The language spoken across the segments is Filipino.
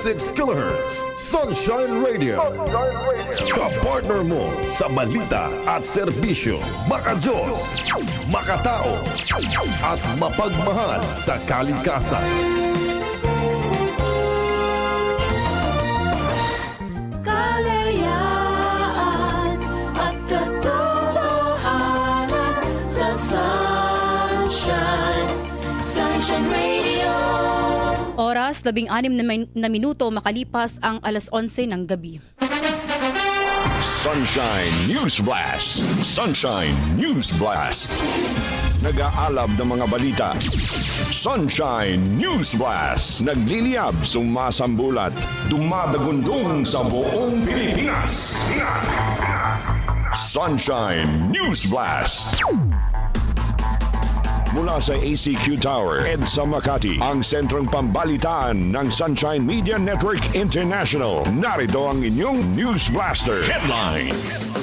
1026 kHz Sunshine Radio. Kapartner mo sa balita at serbisyo. Makajos, makatao at mapagmahal sa kalikasan Oras, labing anim na, min- na minuto makalipas ang alas 11 ng gabi. Sunshine News Blast. Sunshine News Blast. Nag-aalab ng mga balita. Sunshine News Blast. Nagliliyab, sumasambulat, dumadagundong sa buong Pilipinas. Sunshine News Blast. Mula sa ACQ Tower, EDSA Makati, ang sentrong pambalitaan ng Sunshine Media Network International. Narito ang inyong News Blaster. Headline.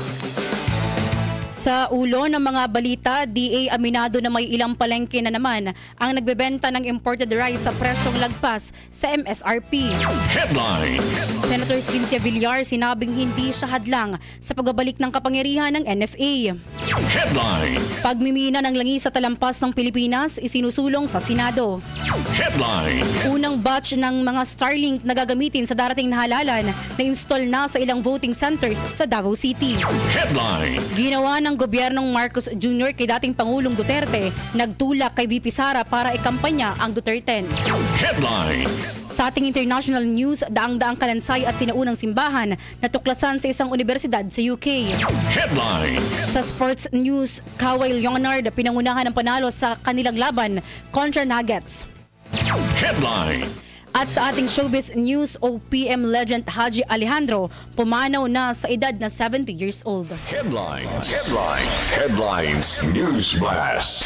Sa ulo ng mga balita, DA aminado na may ilang palengke na naman ang nagbebenta ng imported rice sa presyong lagpas sa MSRP. Headline. Senator Cynthia Villar sinabing hindi siya hadlang sa pagbabalik ng kapangyarihan ng NFA. Headline. Pagmimina ng langis sa talampas ng Pilipinas isinusulong sa Senado. Headline. Unang batch ng mga Starlink na gagamitin sa darating na halalan na install na sa ilang voting centers sa Davao City. Headline. Ginawa ng gobyernong Marcos Jr. kay dating Pangulong Duterte, nagtulak kay VP Sara para ikampanya ang Duterte. Headline. Sa ating international news, daang-daang kalansay at sinaunang simbahan na tuklasan sa isang universidad sa UK. Headline. Sa sports news, Kawhi Leonard pinangunahan ng panalo sa kanilang laban kontra Nuggets. Headline. At sa ating showbiz news, OPM legend Haji Alejandro pumanaw na sa edad na 70 years old. Headlines. Headlines. Headlines. News Blast.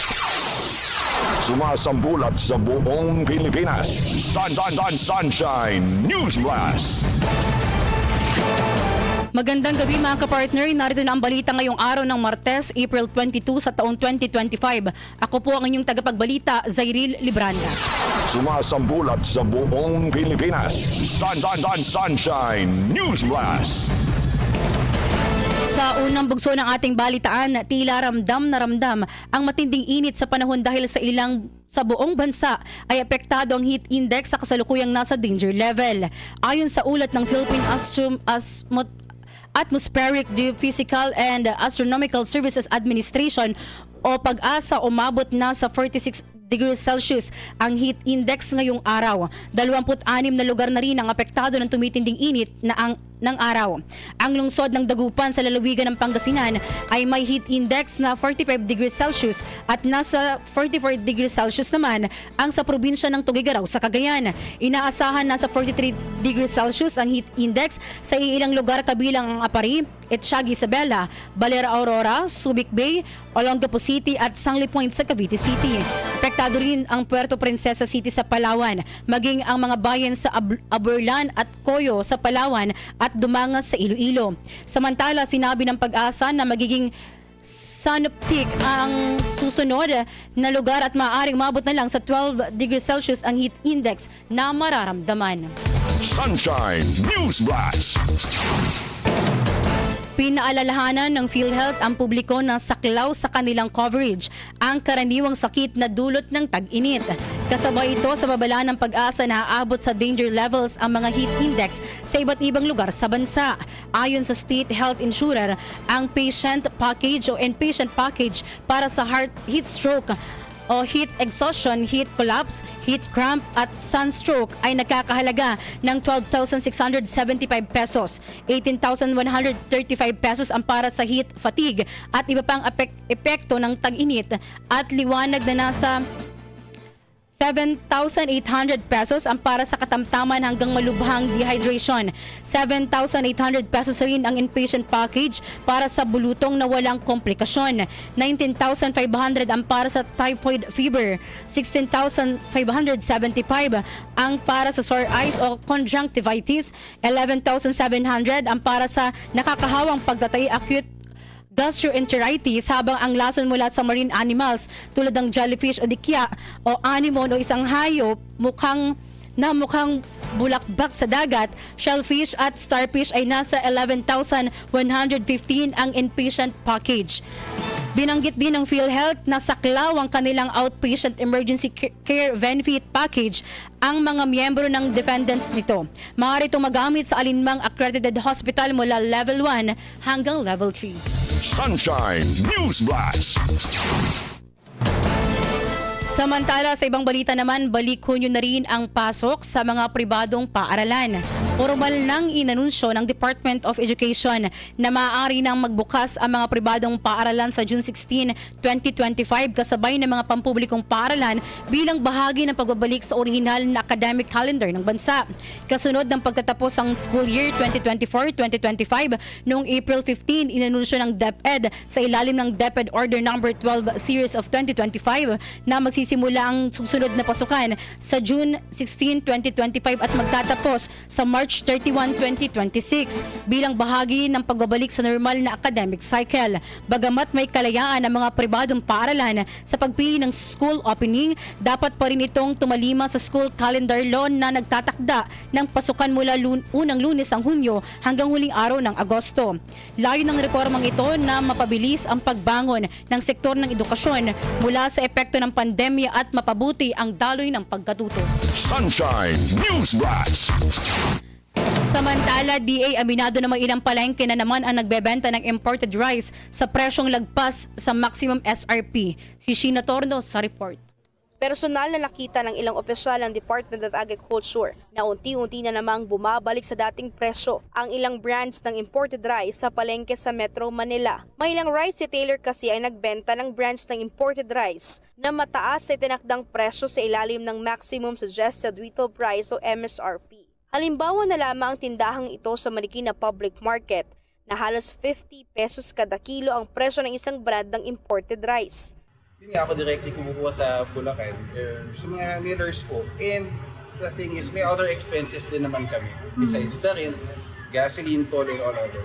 Sumasambulat sa buong Pilipinas. Sun, sun, sun, sunshine News Blast. Magandang gabi mga kapartner. Narito na ang balita ngayong araw ng Martes, April 22 sa taong 2025. Ako po ang inyong tagapagbalita, Zairil Libranda. Sumasambulat sa buong Pilipinas. Sun, sun, sun, sunshine News Blast. Sa unang bugso ng ating balitaan, tila ramdam na ramdam ang matinding init sa panahon dahil sa ilang sa buong bansa ay apektado ang heat index sa kasalukuyang nasa danger level. Ayon sa ulat ng Philippine Astrom- Asmo- Atmospheric Geophysical and Astronomical Services Administration o pag-asa umabot na sa 46 degrees Celsius ang heat index ngayong araw. 26 na lugar na rin ang apektado ng tumitinding init na ang ng araw. Ang lungsod ng Dagupan sa lalawigan ng Pangasinan ay may heat index na 45 degrees Celsius at nasa 44 degrees Celsius naman ang sa probinsya ng Tugigaraw sa Cagayan. Inaasahan nasa 43 degrees Celsius ang heat index sa ilang lugar kabilang ang Apari, Etchag Isabela, Balera Aurora, Subic Bay, Olongapo City at Sangli Point sa Cavite City. Apektado rin ang Puerto Princesa City sa Palawan, maging ang mga bayan sa Ab- Aburlan at Coyo sa Palawan at Dumangas sa Iloilo. Samantala, sinabi ng pag-asa na magiging Sanoptic ang susunod na lugar at maaaring mabot na lang sa 12 degrees Celsius ang heat index na mararamdaman. Sunshine News Blast. Pinaalalahanan ng PhilHealth ang publiko na saklaw sa kanilang coverage ang karaniwang sakit na dulot ng tag-init. Kasabay ito sa babala ng pag-asa na aabot sa danger levels ang mga heat index sa iba't ibang lugar sa bansa. Ayon sa State Health Insurer, ang patient package o inpatient package para sa heart heat stroke o heat exhaustion, heat collapse, heat cramp at sunstroke ay nagkakahalaga ng 12,675 pesos. 18,135 pesos ang para sa heat fatigue at iba pang epekto ng tag-init at liwanag na nasa 7,800 pesos ang para sa katamtaman hanggang malubhang dehydration. 7,800 pesos rin ang inpatient package para sa bulutong na walang komplikasyon. 19,500 ang para sa typhoid fever. 16,575 ang para sa sore eyes o conjunctivitis. 11,700 ang para sa nakakahawang pagtatay acute gastroenteritis habang ang lason mula sa marine animals tulad ng jellyfish o dikya o anemone o isang hayop mukhang na mukhang bulakbak sa dagat, shellfish at starfish ay nasa 11,115 ang inpatient package. Binanggit din ng PhilHealth na saklaw ang kanilang outpatient emergency ca- care benefit package ang mga miyembro ng defendants nito. Maaari itong magamit sa alinmang accredited hospital mula level 1 hanggang level 3. Sunshine News Blast. Samantala, sa ibang balita naman, balik hunyo na rin ang pasok sa mga pribadong paaralan. Formal nang inanunsyo ng Department of Education na maaari nang magbukas ang mga pribadong paaralan sa June 16, 2025 kasabay ng mga pampublikong paaralan bilang bahagi ng pagbabalik sa orihinal na academic calendar ng bansa. Kasunod ng pagtatapos ang school year 2024-2025 noong April 15, inanunsyo ng DepEd sa ilalim ng DepEd Order Number 12 Series of 2025 na magsisimula ang susunod na pasukan sa June 16, 2025 at magtatapos sa March 31, 2026 bilang bahagi ng pagbabalik sa normal na academic cycle. Bagamat may kalayaan ang mga pribadong paaralan sa pagpili ng school opening, dapat pa rin itong tumalima sa school calendar law na nagtatakda ng pasukan mula lun- unang lunes ang Hunyo hanggang huling araw ng Agosto. Layo ng reformang ito na mapabilis ang pagbangon ng sektor ng edukasyon mula sa epekto ng pandemya at mapabuti ang daloy ng pagkatuto. Sunshine News Blast. Samantala, DA aminado namang ilang palengke na naman ang nagbebenta ng imported rice sa presyong lagpas sa maximum SRP. Si Sheena Torno sa report. Personal na nakita ng ilang opisyal ng Department of Agriculture na unti-unti na namang bumabalik sa dating presyo ang ilang brands ng imported rice sa palengke sa Metro Manila. May ilang rice retailer kasi ay nagbenta ng brands ng imported rice na mataas sa tinakdang presyo sa ilalim ng Maximum Suggested Retail Price o MSRP. Halimbawa na lamang ang tindahang ito sa Marikina Public Market na halos 50 pesos kada kilo ang presyo ng isang brand ng imported rice. Hindi ako directly kumukuha sa Bulacan or sa mga millers po. And the thing is, may other expenses din naman kami. Besides the rent, gasoline, toll, and all other.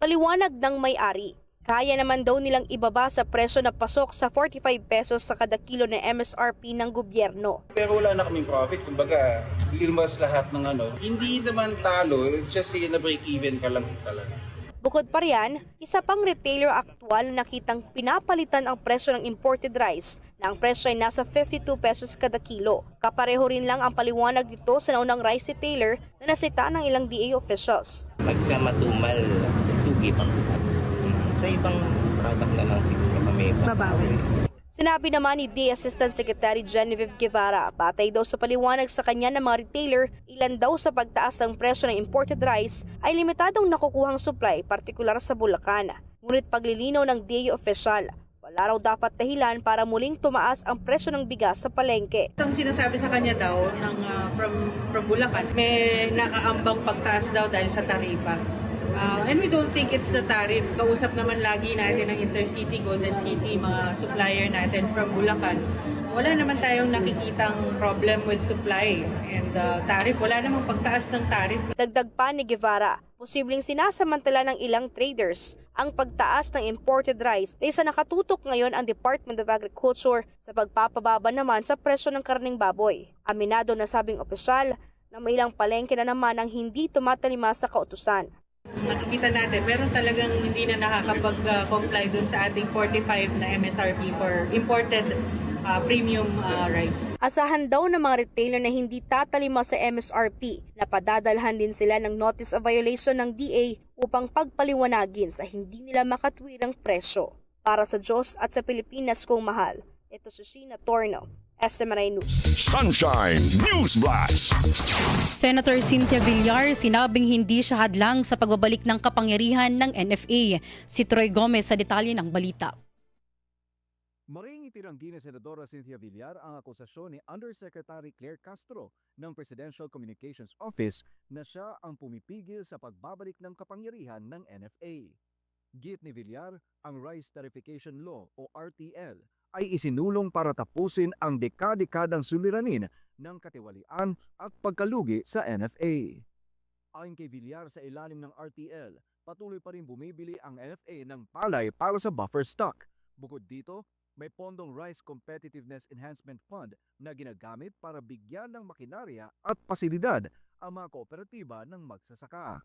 Paliwanag ng may-ari, kaya naman daw nilang ibaba sa presyo na pasok sa 45 pesos sa kada kilo na MSRP ng gobyerno. Pero wala na kaming profit. Kumbaga, ilmas lahat ng ano. Hindi naman talo, it's just say na break even ka lang talaga. Bukod pa riyan, isa pang retailer aktual na nakitang pinapalitan ang presyo ng imported rice na ang presyo ay nasa 52 pesos kada kilo. Kapareho rin lang ang paliwanag dito sa naunang rice retailer na nasita ng ilang DA officials. pagka matumal, sugi pa. Sa ibang product na lang siguro kami babawi. Sinabi naman ni DA Assistant Secretary Genevieve Guevara, batay daw sa paliwanag sa kanya ng mga retailer, ilan daw sa pagtaas ng presyo ng imported rice ay limitadong nakukuhang supply, partikular sa Bulacan. Ngunit paglilinaw ng DA official, wala raw dapat dahilan para muling tumaas ang presyo ng bigas sa palengke. Ang sinasabi sa kanya daw ng ah, from from Bulacan, may nakaambang pagtaas daw dahil sa taripa. Ah, and we don't think it's the tariff. Kausap naman lagi natin ng Intercity, Golden City, mga supplier natin from Bulacan. Wala naman tayong nakikitang problem with supply and ah, tariff. Wala namang pagtaas ng tariff. Dagdag pa ni Guevara, posibleng sinasamantala ng ilang traders ang pagtaas ng imported rice dahil sa nakatutok ngayon ang Department of Agriculture sa pagpapababa naman sa presyo ng karning baboy. Aminado na sabing opisyal na may ilang palengke na naman ang hindi tumatalima sa kautusan. Nakikita natin, meron talagang hindi na nakakapag-comply dun sa ating 45 na MSRP for imported ah, premium ah, rice. Asahan daw ng mga retailer na hindi tatalima sa MSRP na padadalhan din sila ng notice of violation ng DA upang pagpaliwanagin sa hindi nila makatwirang presyo. Para sa Diyos at sa Pilipinas kong mahal, ito si Sheena Torno, SMNI News. Sunshine News Blast. Senator Cynthia Villar sinabing hindi siya hadlang sa pagbabalik ng kapangyarihan ng NFA. Si Troy Gomez sa detalye ng balita. Maring itinanggi ni Senadora Cynthia Villar ang akusasyon ni Undersecretary Claire Castro ng Presidential Communications Office na siya ang pumipigil sa pagbabalik ng kapangyarihan ng NFA. Git ni Villar, ang Rice Tarification Law o RTL ay isinulong para tapusin ang dekadekadang suliranin ng katiwalian at pagkalugi sa NFA. Ayon kay Villar sa ilalim ng RTL, patuloy pa rin bumibili ang NFA ng palay para sa buffer stock. Bukod dito, may pondong Rice Competitiveness Enhancement Fund na ginagamit para bigyan ng makinarya at pasilidad ang mga kooperatiba ng magsasaka.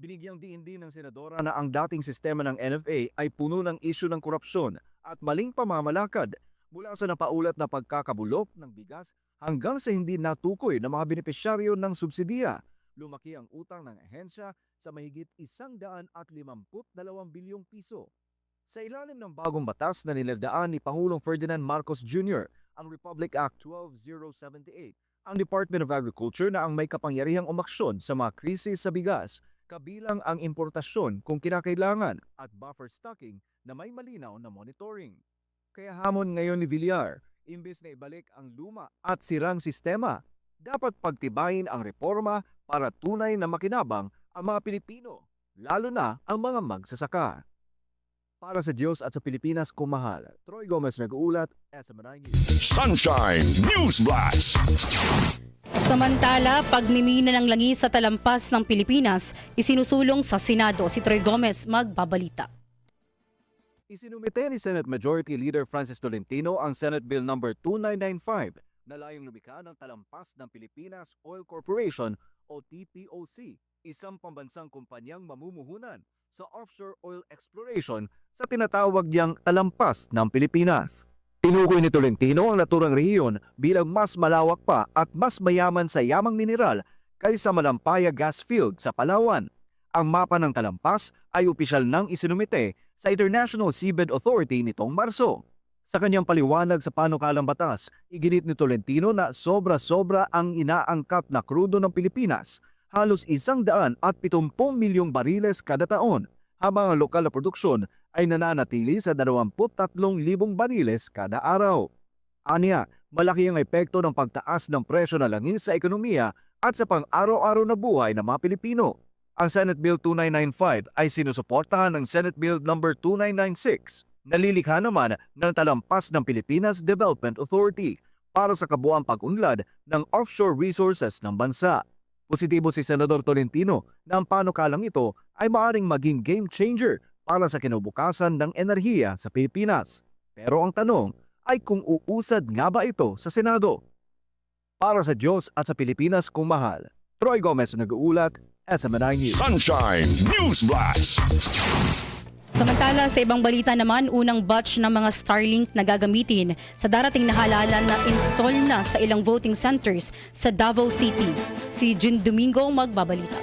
Binigyang diin din ng senadora na ang dating sistema ng NFA ay puno ng isyu ng korupsyon at maling pamamalakad mula sa napaulat na pagkakabulok ng bigas hanggang sa hindi natukoy ng mga benepisyaryo ng subsidiya. Lumaki ang utang ng ahensya sa mahigit isang daan at limamput dalawang bilyong piso. Sa ilalim ng bagong batas na niladaan ni Pangulong Ferdinand Marcos Jr., ang Republic Act 12078, ang Department of Agriculture na ang may kapangyarihang umaksyon sa mga krisis sa bigas, kabilang ang importasyon kung kinakailangan at buffer stocking na may malinaw na monitoring. Kaya hamon ngayon ni Villar, imbes na ibalik ang luma at sirang sistema, dapat pagtibayin ang reforma para tunay na makinabang ang mga Pilipino, lalo na ang mga magsasaka. Para sa Diyos at sa Pilipinas kumahal, Troy Gomez nag-uulat, SMNI News. Sunshine News Blast. Samantala, pagmimina ng langis sa talampas ng Pilipinas, isinusulong sa Senado si Troy Gomez magbabalita. Isinumite ni Senate Majority Leader Francis Tolentino ang Senate Bill No. 2995 na layong lumikha ng talampas ng Pilipinas Oil Corporation o TPOC, isang pambansang kumpanyang mamumuhunan sa offshore oil exploration sa tinatawag niyang talampas ng Pilipinas. Tinukoy ni Tolentino ang naturang rehiyon bilang mas malawak pa at mas mayaman sa yamang mineral kaysa Malampaya Gas Field sa Palawan. Ang mapa ng talampas ay opisyal nang isinumite sa International Seabed Authority nitong Marso. Sa kanyang paliwanag sa panukalang batas, iginit ni Tolentino na sobra-sobra ang inaangkat na krudo ng Pilipinas, halos isang milyong bariles kada taon, habang ang lokal na produksyon ay nananatili sa 23,000 bariles kada araw. Anya, malaki ang epekto ng pagtaas ng presyo ng langis sa ekonomiya at sa pang-araw-araw na buhay ng mga Pilipino. Ang Senate Bill 2995 ay sinusuportahan ng Senate Bill No. 2996 Nalilikha naman ng talampas ng Pilipinas Development Authority para sa kabuang pag-unlad ng offshore resources ng bansa. Positibo si Senador Tolentino na ang panukalang ito ay maaring maging game changer para sa kinubukasan ng enerhiya sa Pilipinas. Pero ang tanong ay kung uusad nga ba ito sa Senado? Para sa Diyos at sa Pilipinas kung mahal, Troy Gomez nag-uulat, SMNI News. Sunshine News Blast. Samantala, sa ibang balita naman, unang batch ng mga Starlink na gagamitin sa darating na halalan na install na sa ilang voting centers sa Davao City. Si Jun Domingo magbabalita.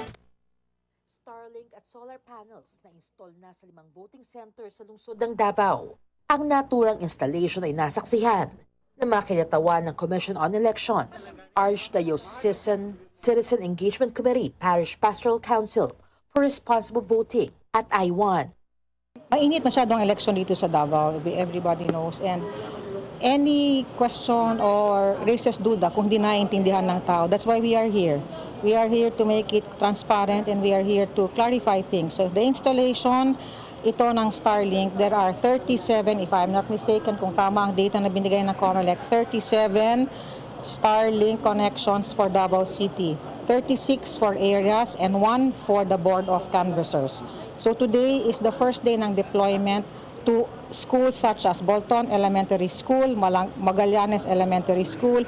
Starlink at solar panels na install na sa limang voting center sa lungsod ng Davao. Ang naturang installation ay nasaksihan ng mga kinatawan ng Commission on Elections, Archdiocesan Citizen Engagement Committee, Parish Pastoral Council for Responsible Voting at I1. Mainit masyadong election dito sa Davao, everybody knows. And any question or raises duda kung di naiintindihan ng tao, that's why we are here. We are here to make it transparent and we are here to clarify things. So the installation, ito ng Starlink, there are 37, if I'm not mistaken, kung tama ang data na binigay ng COMELEC, 37 Starlink connections for Davao City, 36 for areas, and one for the Board of Canvassers. So today is the first day ng deployment to schools such as Bolton Elementary School, Magallanes Elementary School,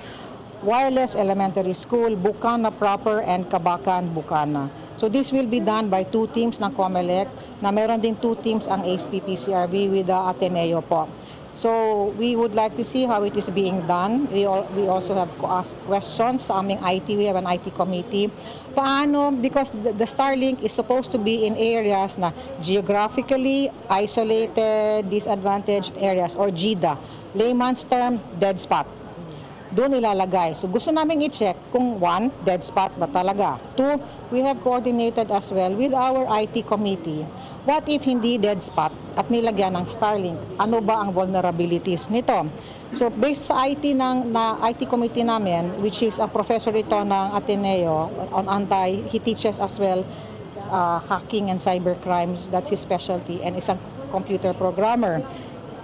Wireless Elementary School, Bukana Proper, and Kabakan, Bukana. So this will be done by two teams ng COMELEC na meron din two teams ang ASPPCRB with the Ateneo po. So we would like to see how it is being done. We, al- we also have asked questions sa aming IT. We have an IT committee. Paano, because the, the Starlink is supposed to be in areas na geographically isolated, disadvantaged areas or GIDA. Layman's term, dead spot doon ilalagay. So gusto namin i-check kung one, dead spot ba talaga. Two, we have coordinated as well with our IT committee. What if hindi dead spot at nilagyan ng Starlink? Ano ba ang vulnerabilities nito? So based sa IT ng na IT committee namin, which is a professor ito ng Ateneo on anti, he teaches as well uh, hacking and cyber crimes. That's his specialty and isang computer programmer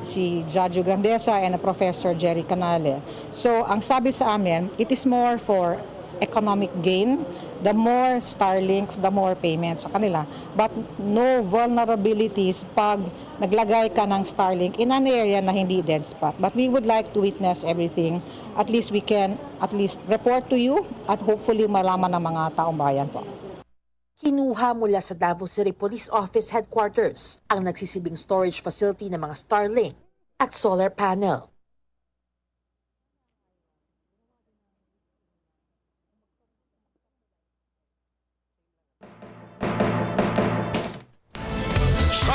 si Judge Grandesa and a Professor Jerry Canale. So, ang sabi sa amin, it is more for economic gain the more Starlinks, the more payments sa kanila. But no vulnerabilities pag naglagay ka ng Starlink in an area na hindi dead spot. But we would like to witness everything. At least we can at least report to you at hopefully malaman ng mga taong bayan po. Kinuha mula sa Davao City Police Office Headquarters ang nagsisibing storage facility ng mga Starlink at solar panel.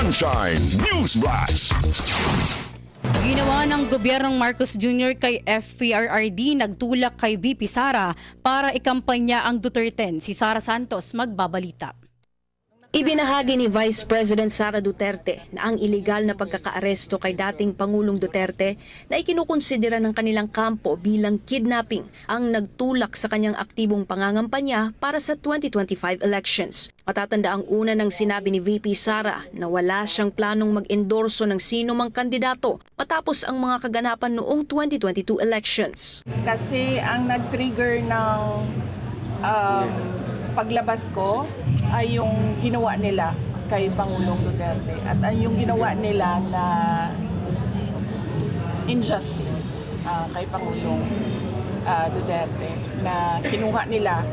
Sunshine News Blast. Ginawa ng gobyernong Marcos Jr. kay FPRRD nagtulak kay VP Sara para ikampanya ang Duterte. Si Sara Santos magbabalita. Ibinahagi ni Vice President Sara Duterte na ang iligal na pagkakaaresto kay dating Pangulong Duterte na ikinukonsidera ng kanilang kampo bilang kidnapping ang nagtulak sa kanyang aktibong pangangampanya para sa 2025 elections. Matatanda ang una ng sinabi ni VP Sara na wala siyang planong mag-endorso ng sino mang kandidato matapos ang mga kaganapan noong 2022 elections. kasi ang nag-trigger ng um, paglabas ko ay yung ginawa nila kay Pangulong Duterte at ang yung ginawa nila na injustice ah, kay Pangulong ah, Duterte na kinuha nila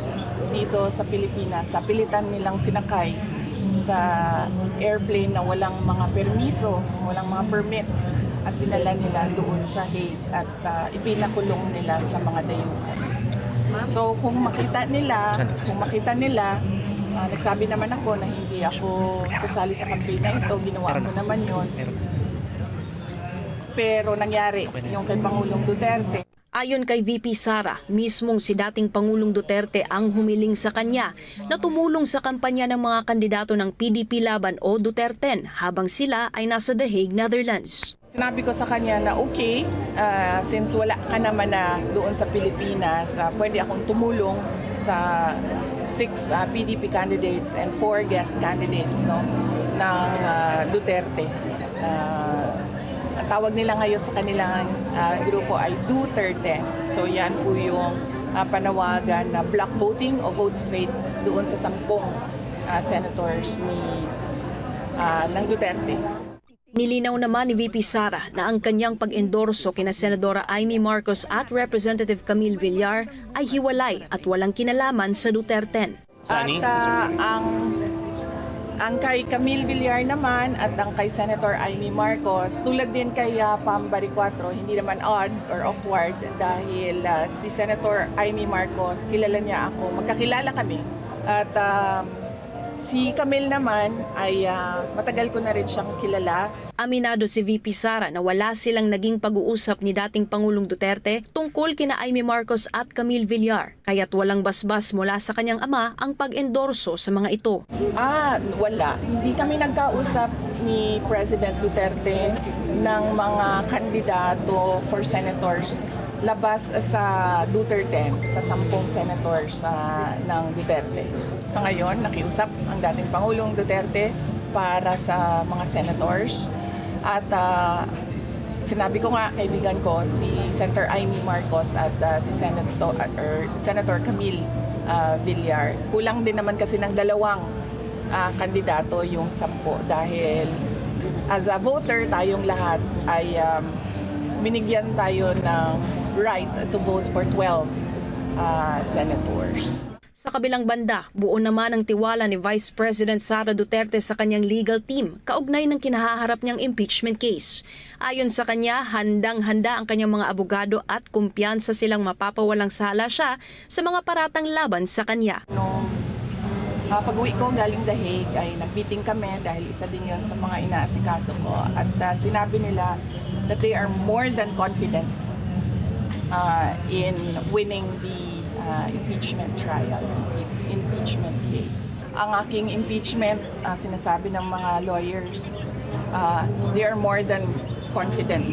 dito sa Pilipinas sa pilitan nilang sinakay sa airplane na walang mga permiso, walang mga permits at dinala nila doon sa Hague at ah, ipinakulong nila sa mga dayuhan. So kung makita nila, kung makita nila, ah, nagsabi naman ako na hindi ako sasali sa campaign na ito, ginawa ko naman yon. Pero nangyari yung kay Pangulong Duterte. Ayon kay VP Sara, mismong si dating Pangulong Duterte ang humiling sa kanya na tumulong sa kampanya ng mga kandidato ng PDP Laban o Duterten habang sila ay nasa The Hague, Netherlands. Sinabi ko sa kanya na okay, ah, since wala ka naman na doon sa Pilipinas, ah, pwede akong tumulong sa six ah, PDP candidates and four guest candidates no ng ah, Duterte. Ang tawag nila ngayon sa kanilang ah, grupo ay Duterte. So yan po yung ah, panawagan na block voting o vote straight doon sa sampung ah, senators ni ah, ng Duterte. Nilinaw naman ni VP Sara na ang kanyang pag-endorso kina Senadora Amy Marcos at Representative Camille Villar ay hiwalay at walang kinalaman sa Duterten. At ah, ang ang kay Camille Villar naman at ang kay Senator Amy Marcos, tulad din kay uh, Pam Baricuatro, hindi naman odd or awkward dahil ah, si Senator Amy Marcos, kilala niya ako, magkakilala kami. At um, si Camille naman ay ah, matagal ko na rin siyang kilala. Aminado si VP Sara na wala silang naging pag-uusap ni dating Pangulong Duterte tungkol kina Amy Marcos at Camille Villar, kaya't walang basbas mula sa kanyang ama ang pag-endorso sa mga ito. Ah, wala. Hindi kami nagkausap ni President Duterte ng mga kandidato for senators labas sa Duterte, sa sampung senators sa ng Duterte. Sa ngayon, nakiusap ang dating Pangulong Duterte para sa mga senators. At ah, sinabi ko nga, kaibigan ko, si Senator Amy Marcos at ah, si Senator, or Senator Camille ah, Villar. Kulang din naman kasi ng dalawang ah, kandidato yung sampo dahil as a voter tayong lahat ay um, binigyan tayo ng right to vote for 12 ah, senators. Sa kabilang banda, buo naman ang tiwala ni Vice President Sara Duterte sa kanyang legal team kaugnay ng kinahaharap niyang impeachment case. Ayon sa kanya, handang-handa ang kanyang mga abogado at kumpiyansa silang mapapawalang sala siya sa mga paratang laban sa kanya. Nung ah, pag-uwi ko galing The Hague ay nag-meeting kami dahil isa din yun sa mga inaasikaso ko. At ah, sinabi nila that they are more than confident ah, in winning the ah, impeachment trial, impeachment case. Ang aking impeachment, ah, sinasabi ng mga lawyers, ah, they are more than confident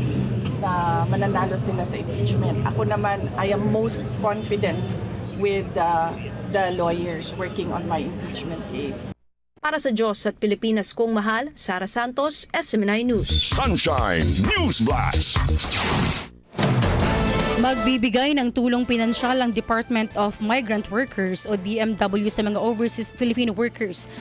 na mananalo sila sa impeachment. Ako naman, I am most confident with uh, the lawyers working on my impeachment case. Para sa Diyos at Pilipinas kong mahal, Sara Santos, SMNI News. Sunshine News Blast. Magbibigay ng tulong pinansyal ang Department of Migrant Workers o DMW sa mga overseas Filipino workers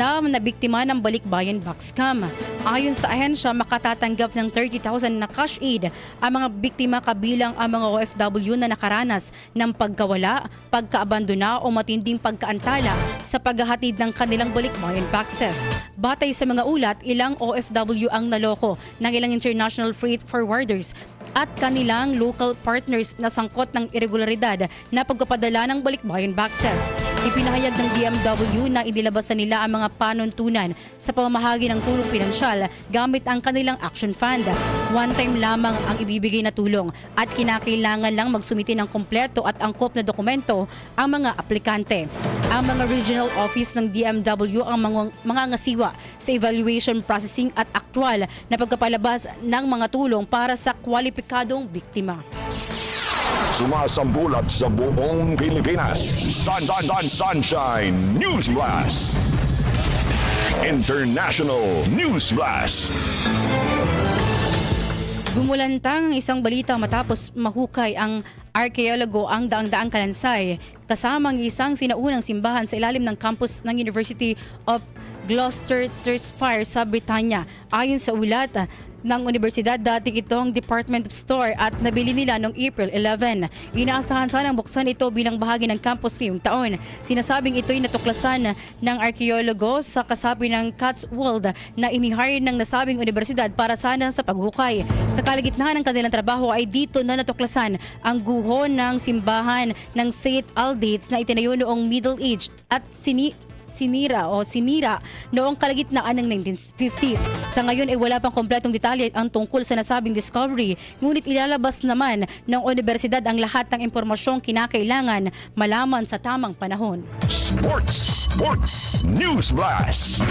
na nabiktima ng balikbayan box scam. Ayon sa ahensya, makatatanggap ng 30,000 na cash aid ang mga biktima kabilang ang mga OFW na nakaranas ng pagkawala, pagkaabandona o matinding pagkaantala sa paghahatid ng kanilang balikbayan boxes. Batay sa mga ulat, ilang OFW ang naloko ng ilang international freight forwarders at kanilang local partners na sangkot ng irregularidad na pagpapadala ng balikbayan boxes. Ipinahayag ng DMW na inilabas na nila ang mga panuntunan sa pamamahagi ng tulong pinansyal gamit ang kanilang action fund. One time lamang ang ibibigay na tulong at kinakailangan lang magsumiti ng kompleto at angkop na dokumento ang mga aplikante. Ang mga regional office ng DMW ang mga, mga ngasiwa sa evaluation processing at aktwal na pagkapalabas ng mga tulong para sa kwalipikadong biktima. Sumasambulat sa buong Pilipinas. Sun, sun, sun, Sunshine News Blast. International News Blast. Gumulantang ang isang balita matapos mahukay ang arkeologo ang daang-daang kalansay kasama ang isang sinaunang simbahan sa ilalim ng campus ng University of Gloucester Fire sa Britanya. Ayon sa ulat ng universidad, dati itong Department of Store at nabili nila noong April 11. Inaasahan sanang buksan ito bilang bahagi ng campus ngayong taon. Sinasabing ito'y natuklasan ng arkeologo sa kasapi ng Cotswold na inihire ng nasabing universidad para sana sa paghukay. Sa kalagitnaan ng kanilang trabaho ay dito na natuklasan ang guho ng simbahan ng St. Aldates na itinayo noong Middle Age at sini sinira o sinira noong kalagitnaan ng 1950s. Sa ngayon ay wala pang kompletong detalye ang tungkol sa nasabing discovery, ngunit ilalabas naman ng universidad ang lahat ng impormasyong kinakailangan malaman sa tamang panahon. Sports, Sports News Blast.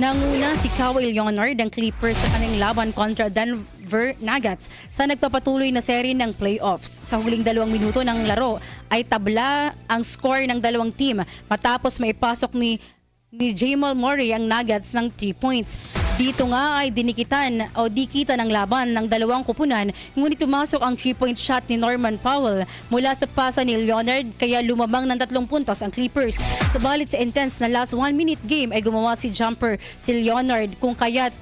Nanguna si Kawhi Leonard ng Clippers sa kanilang laban kontra Denver Nuggets sa nagpapatuloy na seri ng playoffs. Sa huling dalawang minuto ng laro ay tabla ang score ng dalawang team matapos maipasok ni ni Jamal Murray ang Nuggets ng 3 points. Dito nga ay dinikitan o dikita ng laban ng dalawang kupunan ngunit pumasok ang 3-point shot ni Norman Powell mula sa pasa ni Leonard kaya lumamang ng tatlong puntos ang Clippers. Subalit sa intense na last 1-minute game ay gumawa si jumper si Leonard kung kaya't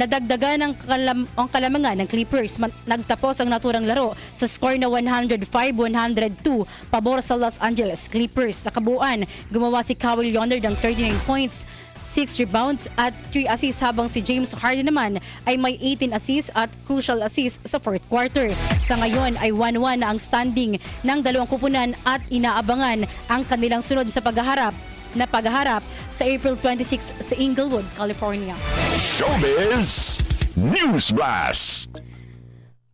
Nadagdagan ang, kalam- ang kalamangan ng Clippers. Man- nagtapos ang naturang laro sa score na 105-102 pabor sa Los Angeles Clippers. Sa kabuuan, gumawa si Kawhi Leonard ng 39 points, 6 rebounds at 3 assists habang si James Harden naman ay may 18 assists at crucial assists sa fourth quarter. Sa ngayon ay 1-1 na ang standing ng dalawang kupunan at inaabangan ang kanilang sunod sa paghaharap na paghaharap sa April 26 sa Inglewood, California. Showbiz News Blast.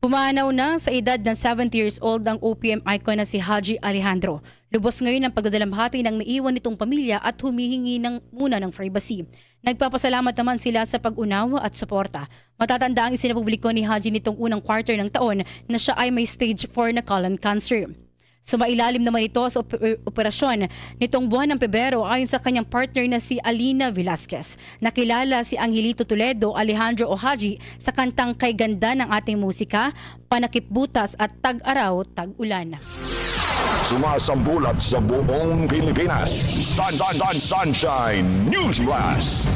Pumanaw na sa edad ng 70 years old ang OPM icon na si Haji Alejandro. Lubos ngayon ang pagdadalamhati ng naiwan nitong pamilya at humihingi ng muna ng privacy. Nagpapasalamat naman sila sa pag-unawa at suporta. Matatanda ang isinapubliko ni Haji nitong unang quarter ng taon na siya ay may stage 4 na colon cancer. Sumailalim naman ito sa op- operasyon nitong buwan ng Pebrero ayon sa kanyang partner na si Alina Velasquez. Nakilala si Angelito Toledo Alejandro Ohaji sa kantang Kay Ganda ng ating musika, Panakip Butas at Tag-Araw, Tag-Ulan. Sumasambulat sa buong Pilipinas. Sun, sun, sun, Sunshine News Blast.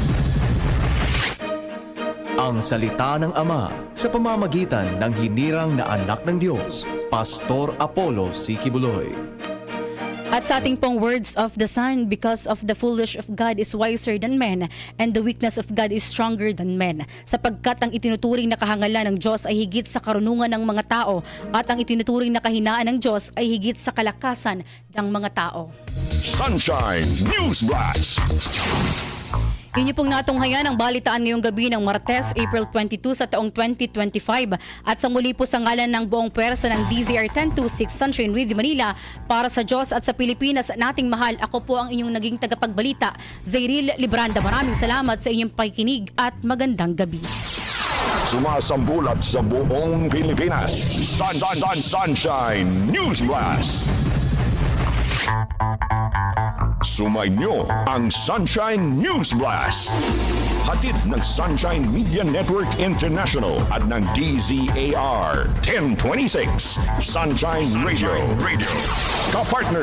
Ang salita ng Ama sa pamamagitan ng hinirang na anak ng Diyos, Pastor Apollo Sikibuloy. At sa ating pong words of the Son, because of the foolish of God is wiser than men, and the weakness of God is stronger than men. Sapagkat ang itinuturing na kahangalan ng Diyos ay higit sa karunungan ng mga tao, at ang itinuturing na kahinaan ng Diyos ay higit sa kalakasan ng mga tao. Sunshine News Blast. Yun yung pong natunghayan ang balitaan ngayong gabi ng Martes, April 22 sa taong 2025. At sa muli po sa ngalan ng buong pwersa ng DZR 1026 Sunshine Radio Manila para sa Diyos at sa Pilipinas nating mahal. Ako po ang inyong naging tagapagbalita, Zairil Libranda. Maraming salamat sa inyong pakikinig at magandang gabi. Sumasambulat sa buong Pilipinas. Sun, sun, sun, Sunshine News Blast. Sumainyo ang Sunshine News Blast. Hatid ng Sunshine Media Network International at ng DZAR 1026 Sunshine Radio. Radio. Kapartner